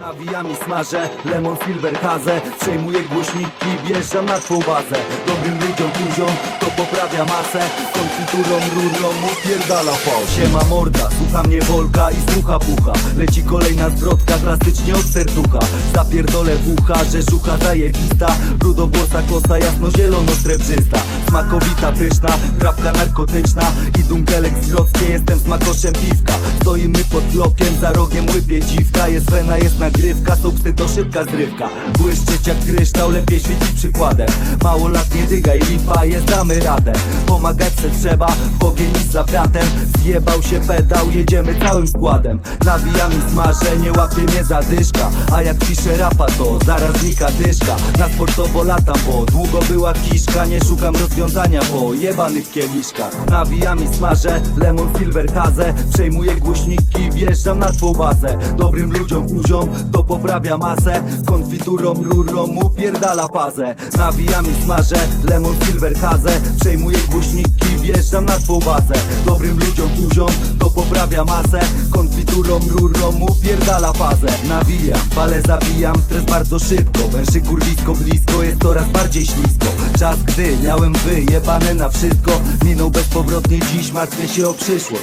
Nawijam i smażę, lemon silver hazę Przejmuję głośniki, wjeżdżam na twą bazę. Dobrym ludziom kuziom, to poprawia masę. Konfiturą, rurą, upierdala fał. Siema morda, słucha mnie Wolka i słucha pucha. Leci kolejna zwrotka, klasycznie od serducha. Zapierdolę w ucha, że żucha zajebista. Rudowłosa kosa, jasno-zielono srebrzysta. Smakowita, pyszna, grabka narkotyczna. I dunkelek z Grodzkie, jestem smakoszem piwka. Stoimy pod blokiem, za rogiem łypie dziwka. Jest wena, jest nagrywka, substy to szybka zrywka. Błyszczeć jak kryształ, lepiej świecić przykładem. Mało lat nie dygaj, lipa jest, damy radę. Pomagać se trzeba, w ogień za bratem. Zjebał się pedał, jedziemy całym składem. Nawijam i smażę, nie łapie mnie zadyszka. A jak piszę rapa to zaraz znika dyszka. Na sportowo latam, bo długo była kiszka. Nie szukam rozwiązania, bo jebany w kieliszkach. Nawijam i smażę, lemon silver hazę Przejmuję głośniki, wjeżdżam na twą bazę. Dobrym ludziom kuziom, to poprawia masę. Konfiturą, rurą, upierdala fazę. Nawijam i smażę, lemon silver hazę Przejmuję głośniki, wjeżdżam na twą bazę. Dobrym ludziom kuziom, to poprawia masę. Konfiturą, rurą, upierdala fazę. Nawijam, palę zabijam, stres bardzo szybko. Węszy kurwisko blisko, jest coraz bardziej ślisko. Czas gdy miałem wyjebane na wszystko Minął bezpowrotnie, dziś martwię się o przyszłość.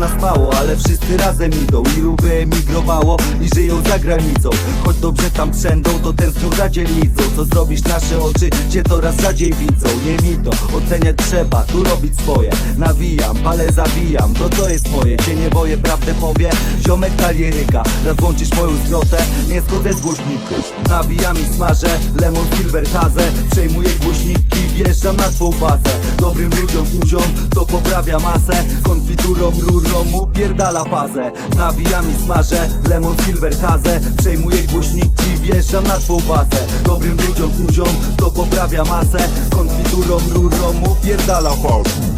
Nas mało, ale wszyscy razem idą. Ilu wyemigrowało i żyją za granicą. Choć dobrze tam trzędą, to tęsknią za dzielnicą. Co zrobisz, nasze oczy cię coraz rzadziej widzą. Nie mi to, oceniać trzeba, tu robić swoje. Nawijam, palę zabijam, to co jest moje? Cię nie boję, prawdę powie, ziomek talieryka. Raz włączysz moją zwrotę, nie schodzę z głośników. Nawijam i smażę, lemon silver hazę Przejmuję głośniki, wjeżdżam na twą bazę. Dobrym ludziom kuziom, to poprawia masę. Konfiturą, rurą, upierdala fazę. Nawijam i smażę, lemon silver hazę Przejmuję głośniki, wjeżdżam na twą bazę. Dobrym ludziom kuziom, to poprawia masę. Konfiturą, rurą, upierdala fazę